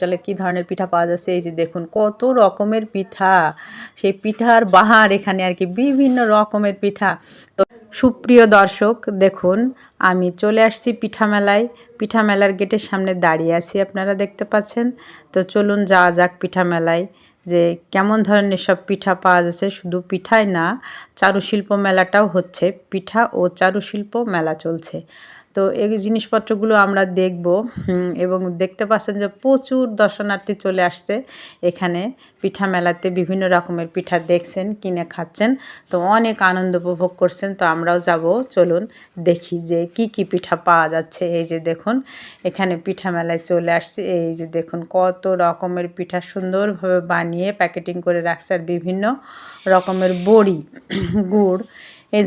স্টলে কী ধরনের পিঠা পাওয়া যাচ্ছে? এই যে দেখুন, কত রকমের পিঠা। সেই পিঠার বাহার এখানে আর কি বিভিন্ন রকমের পিঠা। তো সুপ্রিয় দর্শক, দেখুন, আমি চলে আসছি পিঠা মেলায়। পিঠা মেলার গেটের সামনে দাঁড়িয়ে আছি, আপনারা দেখতে পাচ্ছেন। তো চলুন যাওয়া যাক পিঠা মেলায়, যে কেমন ধরনের সব পিঠা পাওয়া যাচ্ছে। শুধু পিঠাই না, চারুশিল্প মেলাটাও হচ্ছে। পিঠা ও চারুশিল্প মেলা চলছে। তো এই জিনিসপত্রগুলো আমরা দেখব এবং দেখতে পাচ্ছেন যে প্রচুর দর্শনার্থী চলে আসছে এখানে। পিঠা মেলাতে বিভিন্ন রকমের পিঠা দেখছেন, কিনে খাচ্ছেন। তো অনেক আনন্দ উপভোগ করছেন, তো আমরাও যাব। চলুন দেখি যে কি কি পিঠা পাওয়া যাচ্ছে। এই যে দেখুন, এখানে পিঠা মেলায় চলে আসছে। এই যে দেখুন, কত রকমের পিঠা সুন্দরভাবে বানিয়ে প্যাকেটিং করে রাখছে, আর বিভিন্ন রকমের বড়ি, গুড়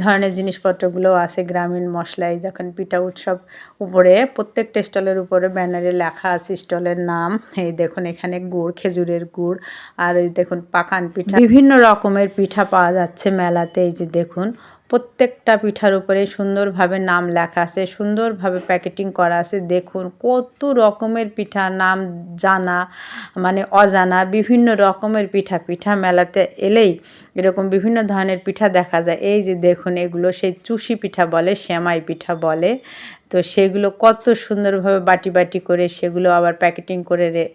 ধরনের জিনিসপত্রগুলো আছে গ্রামীণ মশলায়, যখন পিঠা উৎসব উপরে প্রত্যেকটা স্টলের উপরে ব্যানারে লেখা আছে স্টলের নাম। এই দেখুন এখানে গুড়, খেজুরের গুড়, আর এই দেখুন পাকান পিঠা। বিভিন্ন রকমের পিঠা পাওয়া যাচ্ছে মেলাতে, এই যে দেখুন। প্রত্যেকটা পিঠার উপরে সুন্দরভাবে নাম লেখা আছে, সুন্দরভাবে প্যাকেটিং করা আছে। দেখুন কত রকমের পিঠা, নাম জানা মানে অজানা, বিভিন্ন রকমের পিঠা। পিঠা মেলাতে এলেই এরকম বিভিন্ন ধরনের পিঠা দেখা যায়। এই যে দেখুন এগুলো সেই চুষি পিঠা বলে শ্যামাই পিঠা বলে। তো সেগুলো কত সুন্দরভাবে বাটি বাটি করে সেগুলো আবার প্যাকেটিং করে রে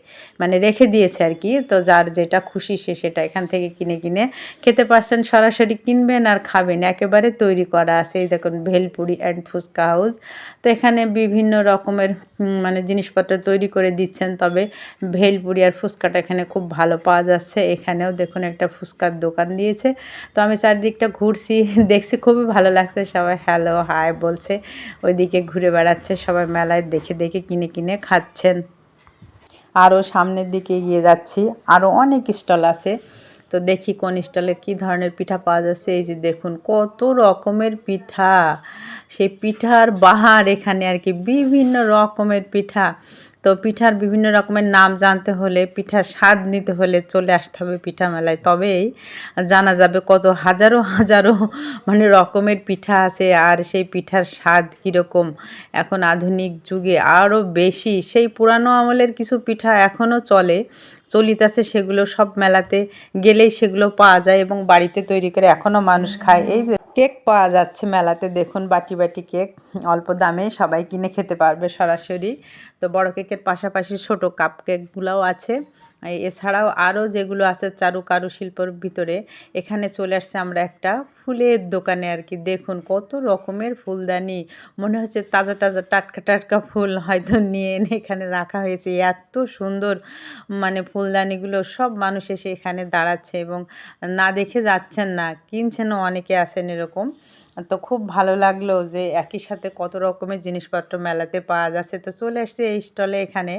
মানে রেখে দিয়েছে আর কি। তো যার যেটা খুশি সে সেটা এখান থেকে কিনে কিনে খেতে পারছেন, সরাসরি কিনবেন আর খাবেন। একেবারে তৈরি করা আছে। এই দেখুন, ভেলপুরি অ্যান্ড ফুচকা হাউস তো এখানে বিভিন্ন রকমের মানে জিনিসপত্র তৈরি করে দিচ্ছেন। তবে ভেলপুরি আর ফুচকাটা এখানে খুব ভালো পাওয়া যাচ্ছে। এখানেও দেখুন একটা ফুচকার দোকান দিয়েছে। তো আমি চারদিকটা ঘুরছি, দেখছি খুবই ভালো লাগছে। সবাই হ্যালো হাই বলছে। ওইদিকে ঘুরে ঘুরে বেড়াচ্ছে, সবাই মেলায় দেখে দেখে কিনে কিনে খাচ্ছেন। আরও সামনের দিকে এগিয়ে যাচ্ছি, আরও অনেক স্টল আছে। তো দেখি কোন স্টলে কি ধরনের পিঠা পাওয়া যাচ্ছে, এই যে দেখুন কত রকমের পিঠা। সেই পিঠার বাহার এখানে আর কি, বিভিন্ন রকমের পিঠা। তো পিঠার বিভিন্ন রকমের নাম জানতে হলে, পিঠার স্বাদ নিতে হলে চলে আসতে হবে পিঠা মেলায়। তবেই জানা যাবে কত হাজারো হাজারো মানে রকমের পিঠা আছে আর সেই পিঠার স্বাদ কীরকম। এখন আধুনিক যুগে আরও বেশি, সেই পুরানো আমলের কিছু পিঠা এখনও চলে। চলিতেছে, সেগুলো সব মেলাতে গেলেই সেগুলো পাওয়া যায় এবং বাড়িতে তৈরি করে এখনও মানুষ খায়। এই কেক পাওয়া যাচ্ছে মেলাতে, দেখুন বাটি বাটি কেক, অল্প দামে সবাই কিনে খেতে পারবে সরাসরি। তো বড় কেকের পাশাপাশি ছোট কাপ কেকগুলোও আছে। এছাড়াও আরও যেগুলো আছে চারু কারুশিল্পর ভিতরে, এখানে চলে আসছে আমরা একটা ফুলের দোকানে আর কি। দেখুন কত রকমের ফুলদানি। মনে হচ্ছে তাজা তাজা টাটকা টাটকা ফুল হয়তো নিয়ে এনে এখানে রাখা হয়েছে। এত সুন্দর মানে ফুলদানিগুলো সব মানুষ এসে এখানে দাঁড়াচ্ছে এবং না দেখে যাচ্ছেন না, কিনছেনও অনেকে আসেন এরকম। তো খুব ভালো লাগল যে একই সাথে কত রকমের জিনিসপত্র মেলাতে পাওয়া যাচ্ছে। তো চলে আসছে এই স্টলে এখানে।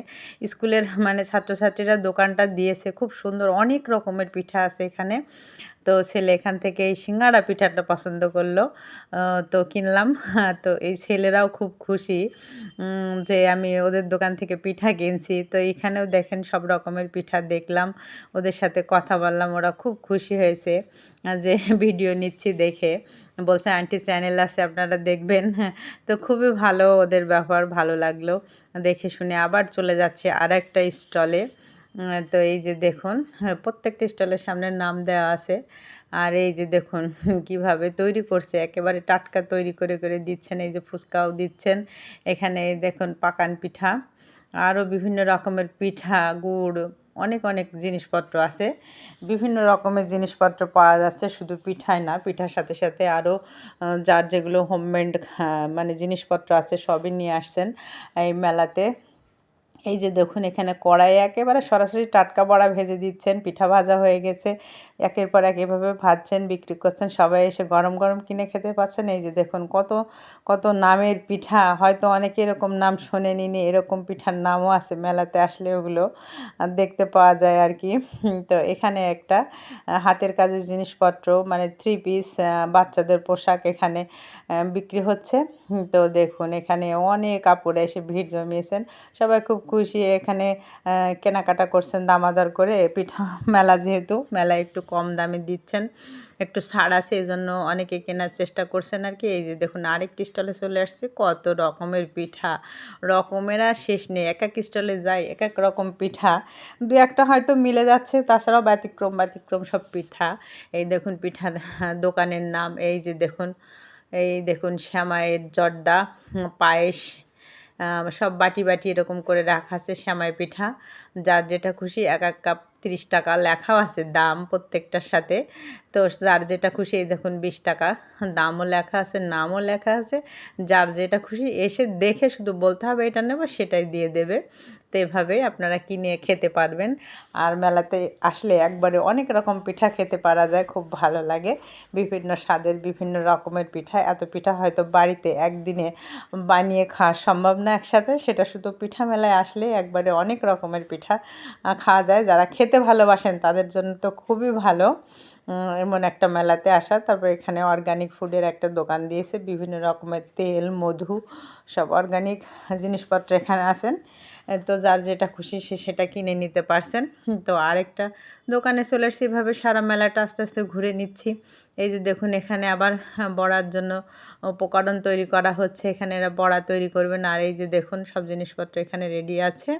স্কুলের মানে ছাত্রছাত্রীরা দোকানটা দিয়েছে। খুব সুন্দর অনেক রকমের পিঠা আছে এখানে। তো ছেলে এখান থেকে এই সিঙ্গাড়া পিঠাটা পছন্দ করল। তো কিনলাম। তো এই ছেলেরাও খুব খুশি যে আমি ওদের দোকান থেকে পিঠা কিনছি। তো এখানেও দেখেন সব রকমের পিঠা দেখলাম, ওদের সাথে কথা বললাম, ওরা খুব খুশি হয়েছে যে ভিডিও নিচ্ছি দেখে। বলছে, আন্টি চ্যানেল আছে, আপনারা দেখবেন। তো খুবই ভালো ওদের ব্যবহার, ভালো লাগল। দেখে শুনে আবার চলে যাচ্ছে আর একটা স্টলে। তো এই যে দেখুন হ্যাঁ, প্রত্যেকটা স্টলের সামনে নাম দেওয়া আছে। আর এই যে দেখুন কীভাবে তৈরি করছে একেবারে টাটকা তৈরি করে করে দিচ্ছেন এই যে ফুচকাও দিচ্ছেন। এখানে দেখুন পাকান পিঠা আরও বিভিন্ন রকমের পিঠা গুড় অনেক অনেক জিনিসপত্র আছে। বিভিন্ন রকমের জিনিসপত্র পাওয়া যাচ্ছে শুধু পিঠাই না পিঠার সাথে সাথে আরও যার যেগুলো হোমমেড মানে জিনিসপত্র আছে সবই নিয়ে আসছেন এই মেলাতে। এই যে দেখুন, এখানে কড়াই একেবারে সরাসরি টাটকা বড়া ভেজে দিচ্ছেন, পিঠা ভাজা হয়ে গেছে। একের পর এক এভাবে ভাজছেন, বিক্রি করছেন, সবাই এসে গরম গরম কিনে খেতে পাচ্ছেন এই যে দেখুন, কত কত নামের পিঠা, হয়তো অনেকে এরকম নাম শোনেনি নি, এরকম পিঠার নামও আছে মেলাতে আসলে ওগুলো দেখতে পাওয়া যায় আর কি। তো এখানে একটা হাতের কাজের জিনিসপত্র মানে থ্রি পিস বাচ্চাদের পোশাক এখানে বিক্রি হচ্ছে। তো দেখুন, এখানে অনেক কাপড়ে এসে ভিড় জমিয়েছেন। সবাই খুব খুশি, এখানে কেনাকাটা করছেন দামাদর করে। পিঠা মেলা যেহেতু, মেলা একটু কম দামে দিচ্ছেন। একটু ছাড় আছে এই জন্য অনেকে কেনার চেষ্টা করছেন আর কি। এই যে দেখুন, আরেকটি স্টলে চলে আসছে, কত রকমের পিঠা। রকমের আর শেষ নেই, এক এক স্টলে যায়, এক এক রকম পিঠা। দু একটা হয়তো মিলে যাচ্ছে, তাছাড়াও ব্যতিক্রম ব্যতিক্রম সব পিঠা। এই দেখুন পিঠার দোকানের নাম, এই যে দেখুন, এই দেখুন শ্যামায়ের জর্দা, পায়েস সব বাটি বাটি এরকম করে রাখা আছে শ্যামাই পিঠা। যার যেটা খুশি এক এক কাপ তিরিশ টাকা লেখাও আছে দাম প্রত্যেকটার সাথে। তো যার যেটা খুশি, এই দেখুন বিশ টাকা। দামও লেখা আছে, নামও লেখা আছে। যার যেটা খুশি এসে দেখে শুধু বলতে হবে, এটা নেব, সেটাই দিয়ে দেবে। তো এভাবে আপনারা কিনে খেতে পারবেন। আর মেলাতে আসলে একবারে অনেক রকম পিঠা খেতে পারা যায়, খুব ভালো লাগে। বিভিন্ন স্বাদের বিভিন্ন রকমের পিঠা, এত পিঠা হয়তো বাড়িতে একদিনে বানিয়ে খাওয়া সম্ভব না একসাথে। সেটা শুধু পিঠা মেলায় আসলে একবারে অনেক রকমের পিঠা খাওয়া যায়। যারা খেতে ভালোবাসেন তাদের জন্য তো খুবই ভালো। এমন একটা মেলাতে আসা। তারপর এখানে অর্গানিক ফুডের একটা দোকান দিয়েছে। বিভিন্ন রকমের তেল, মধু, সব অর্গানিক জিনিসপত্র এখানে আসেন তো যার যেটা খুশি সে সেটা কিনে নিতে পারছেন। তো আরেকটা দোকানে চলে আসছি এভাবে সারা মেলাটা আস্তে আস্তে ঘুরে নিচ্ছি। এই যে দেখুন, এখানে আবার বড়ার জন্য উপকরণ তৈরি করা হচ্ছে। এখানে এরা বড়া তৈরি করবেন। আর এই যে দেখুন, সব জিনিসপত্র এখানে রেডি আছে।